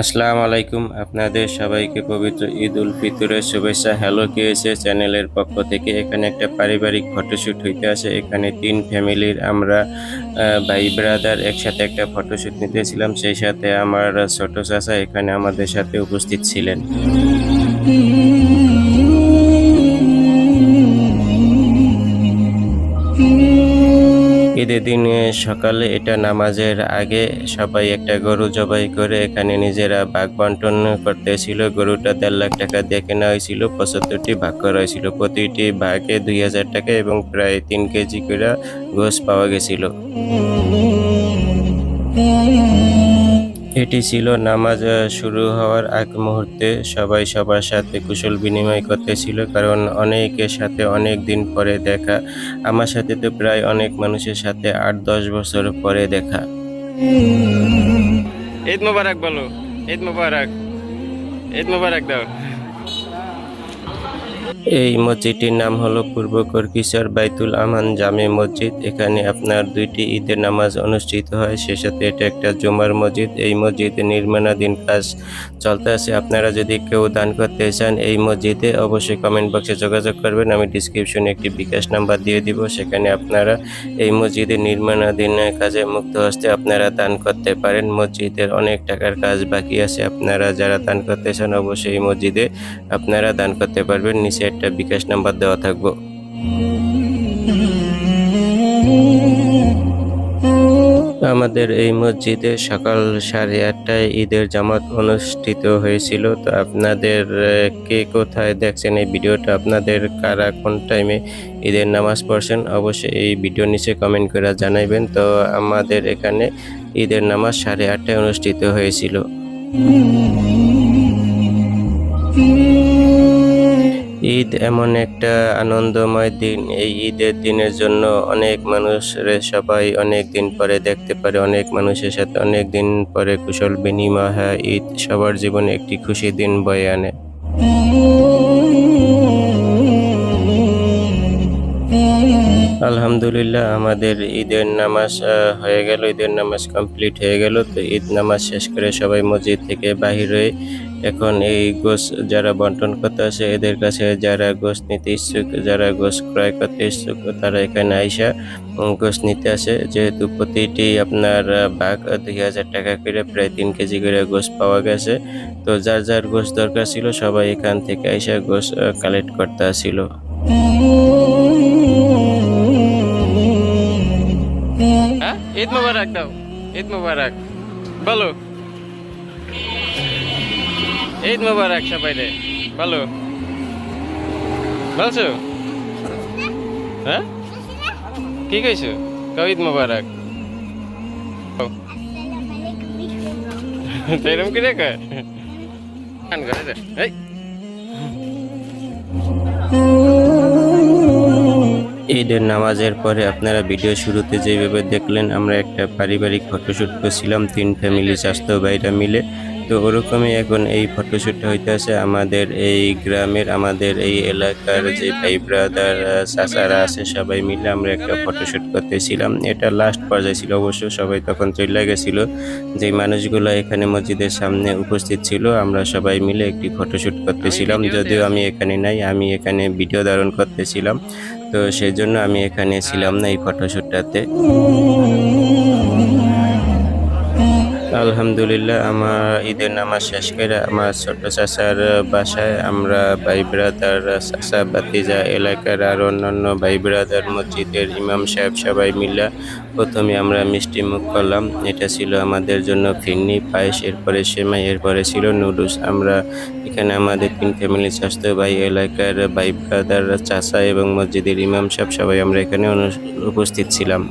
আসসালামু আলাইকুম। আপনাদের সবাইকে পবিত্র ঈদ উল ফিতরের শুভেচ্ছা। হ্যালো কেএসএ চ্যানেলের পক্ষ থেকে এখানে একটা পারিবারিক ফটোশ্যুট হইতে আসে। এখানে তিন ফ্যামিলির আমরা ভাই ব্রাদার একসাথে একটা ফটোশ্যুট নিতেছিলাম। সেই সাথে আমার ছোট চাচা এখানে আমাদের সাথে উপস্থিত ছিলেন। ঈদের দিন সকালে এটা নামাজের আগে সবাই একটা গরু জবাই করে এখানে নিজেরা ভাগ বন্টন করতেছিল। গরুটা দেড় লাখ টাকা দিয়ে কেনা হয়েছিল, পঁচাত্তরটি ভাগ করা হয়েছিল। প্রতিটি ভাগে দুই হাজার টাকা এবং প্রায় তিন কেজি করে গোস পাওয়া গেছিল। এটি ছিল নামাজ শুরু হওয়ার এক মুহূর্তে সবাই সবার সাথে কুশল বিনিময় করতেছিল, কারণ অনেকের সাথে অনেক দিন পরে দেখা। আমার সাথে তো প্রায় অনেক মানুষের সাথে আট দশ বছর পরে দেখা। ঈদ মোবারক বলো, ঈদ মোবারক ঈদ মোবারক দাও। এই মসজিদটির নাম হলো পূর্ব কর্কিশর বাইতুল আমান জামে মসজিদ। এখানে আপনার দুইটি ঈদের নামাজ অনুষ্ঠিত হয় সে সাথে এটা একটা জুমার মসজিদ। এই মসজিদে নির্মাণাধীন কাজ চলতে আছে। আপনারা যদি কেউ দান করতে চান এই মসজিদে অবশ্যই কমেন্ট বক্সে যোগাযোগ করবেন। আমি ডিসক্রিপশনে একটি বিকাশ নাম্বার দিয়ে দিব। সেখানে আপনারা এই মসজিদে নির্মাণাধীন কাজে মুক্ত হস্তে আপনারা দান করতে পারেন। মসজিদের অনেক টাকার কাজ বাকি আছে। আপনারা যারা দান করতে চান অবশ্যই এই মসজিদে আপনারা দান করতে পারবেন। নিচে একটা বিকাশ নাম্বার দেওয়া থাকব। আমাদের এই মসজিদে সকাল সাড়ে আটটায় ঈদের জামাত অনুষ্ঠিত হয়েছিল। তো আপনাদের কে কোথায় দেখছেন এই ভিডিওটা? আপনাদের কারা কোন টাইমে ঈদের নামাজ পড়ছেন? অবশ্যই এই ভিডিও নিচে কমেন্ট করে জানাইবেন। তো আমাদের এখানে ঈদের নামাজ সাড়ে আটটায় অনুষ্ঠিত হয়েছিল। ঈদ এমন একটা আনন্দময় দিন। এই ঈদের দিনের জন্য অনেক মানুষের সবাই অনেক দিন পরে দেখতে পারে, অনেক মানুষের সাথে অনেক দিন পরে কুশল বিনিময় হয়। ঈদ সবার জীবনে একটি খুশি দিন বয়ে আনে। আলহামদুলিল্লাহ, আমাদের ঈদের নামাজ হয়ে গেল, ঈদের নামাজ কমপ্লিট হয়ে গেল। তো ঈদ নামাজ শেষ করে সবাই মসজিদ থেকে বাহির হয়ে এখন এই গোস যারা বন্টন করতে আসে, এদের কাছে যারা গোস নিতে ইচ্ছুক, যারা গোস ক্রয় করতে ইচ্ছুক, তারা এখানে আইসা গোস নিতে আসে। যেহেতু প্রতিটি আপনার বাঘ দুই হাজার টাকা করে, প্রায় তিন কেজি করে গোস পাওয়া গেছে। তো যার যার গোস দরকার ছিল, সবাই এখান থেকে আইসা গোস কালেক্ট করতে আসছিল হ্যাঁ? ঈদ মোবারক দাও। ঈদ মোবারক। বলো। ঈদ মোবারক সবাই রে। বলো। বলছো? হ্যাঁ? কি কইছো? কও ঈদ মোবারক। এরম কি রে কয় গান করে রে এই। ঈদের নামাজের পরে আপনারা ভিডিও শুরুতে যেভাবে দেখলেন, আমরা একটা পারিবারিক ফটোশ্যুট করছিলাম, তিন ফ্যামিলি স্বাস্থ্য ভাইরা মিলে। তো ওরকমই এখন এই ফটোশ্যুটটা হইতে আছে আমাদের এই গ্রামের, আমাদের এই এলাকার যে ভাই ব্রাদার চাচারা আছে, সবাই মিলে আমরা একটা ফটোশ্যুট করতেছিলাম। এটা লাস্ট পর্যায়ে ছিল অবশ্য, সবাই তখন চলে গেছিল। যে মানুষগুলো এখানে মসজিদের সামনে উপস্থিত ছিল, আমরা সবাই মিলে একটি ফটোশ্যুট করতেছিলাম। যদিও আমি এখানে নাই, আমি এখানে ভিডিও ধারণ করতেছিলাম। তো সেই জন্য আমি এখানে ছিলাম না এই ফটোশ্যুটটাতে আলহামদুলিল্লাহ, আমার ঈদের নামাজ শেষ করে আমার ছোট চাচার বাসায় আমরা ভাই ব্রাদার, চাচা বাতিজা এলাকার আর অন্যান্য ভাই ব্রাদার, মসজিদের ইমাম সাহেব সবাই মিলে প্রথমে আমরা মিষ্টি মুখ করলাম। এটা ছিল আমাদের জন্য ফিরনি পায়েস, এরপরে সেমাই, এরপরে ছিল নুডলস। আমরা এখানে আমাদের তিন ফ্যামিলি স্বাস্থ্য ভাই, এলাকার ভাই ব্রাদার, চাচা এবং মসজিদের ইমাম সাহেব সবাই আমরা এখানে উপস্থিত ছিলাম।